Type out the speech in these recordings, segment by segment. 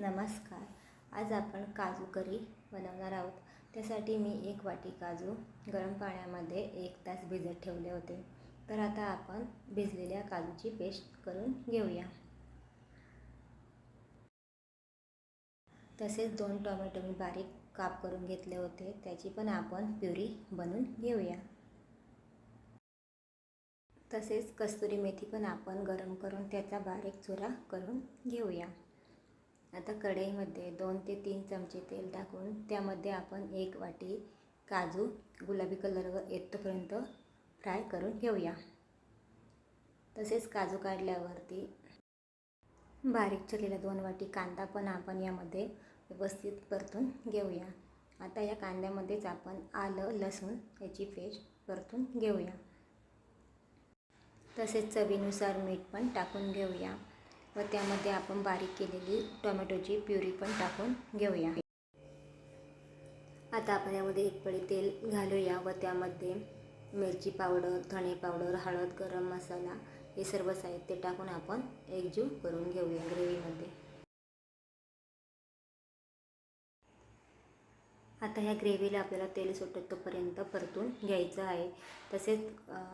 नमस्कार. आज आपण काजू करी बनवणार आहोत. त्यासाठी मी एक वाटी काजू गरम पाण्यामध्ये एक तास भिजत ठेवले होते. तर आता आपण भिजलेल्या काजूची पेस्ट करून घेऊया. तसेच दोन टोमॅटो मी बारीक काप करून घेतले होते. त्याची पण आपण प्युरी बनवून घेऊया. तसेच कस्तुरी मेथी पण आपण गरम करून त्याचा बारीक चुरा करून घेऊया. आता कढईमध्ये दोन ते तीन चमचे तेल टाकून त्यामध्ये आपण एक वाटी काजू गुलाबी कलरवर येतोपर्यंत फ्राय करून घेऊया. तसेच काजू काढल्यावरती बारीक चिरलेला दोन वाटी कांदा पण आपण यामध्ये व्यवस्थित परतून घेऊया. आता या कांद्यामध्येच आपण आलं लसूण याची पेस्ट परतून घेऊया. तसेच चवीनुसार मीठ पण टाकून घेऊया. व त्यामध्ये आपण बारीक केलेली टोमॅटोची प्युरी पण टाकून घेऊया. आता आपण यामध्ये एक पळी तेल घालूया व त्यामध्ये मिरची पावडर धणे पावडर हळद गरम मसाला हे सर्व साहित्य टाकून आपण एकजीव करून घेऊया ग्रेव्हीमध्ये. आता ह्या ग्रेव्हीला आपल्याला तेल सुटत तोपर्यंत परतून घ्यायचं आहे. तसेच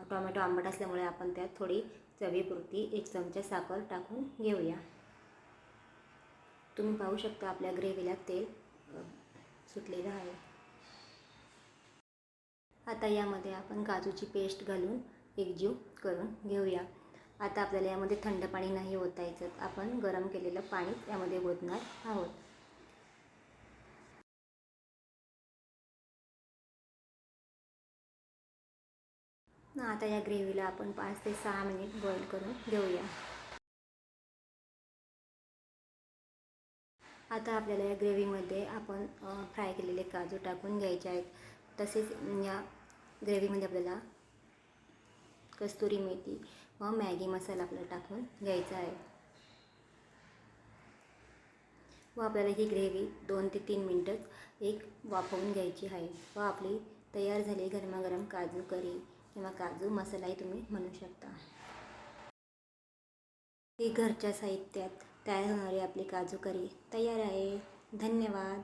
टोमॅटो आंबट असल्यामुळे आपण त्यात थोडी चवीपुरती एक चमचा साखर टाकून घेऊया. तुम्ही पाहू शकता आपल्या ग्रेव्हीला तेल सुटलेलं आहे. आता यामध्ये आपण काजूची पेस्ट घालून एकजीव करून घेऊया. आता आपल्याला यामध्ये थंड पाणी नाही ओतायचं. आपण गरम केलेलं पाणी यामध्ये ओतणार आहोत. आता या ग्रेव्हीला आपण पाच ते सहा मिनिट बॉईल करून घेऊया. आता आपल्याला या ग्रेव्हीमध्ये आपण फ्राय केलेले काजू टाकून घ्यायचे आहेत. तसेच या ग्रेव्हीमध्ये आपल्याला कस्तुरी मेथी व मॅगी मसाला आपल्याला टाकून घ्यायचा आहे. व आपल्याला ही ग्रेव्ही दोन ते तीन मिनटं एक वाफवून घ्यायची आहे. व आपली तयार झाली गरमागरम काजू करी. किंवा काजू मसालाही तुम्ही म्हणू शकता. ही घरच्या साहित्यात तयार होणारी आपली काजू करी तयार आहे. धन्यवाद.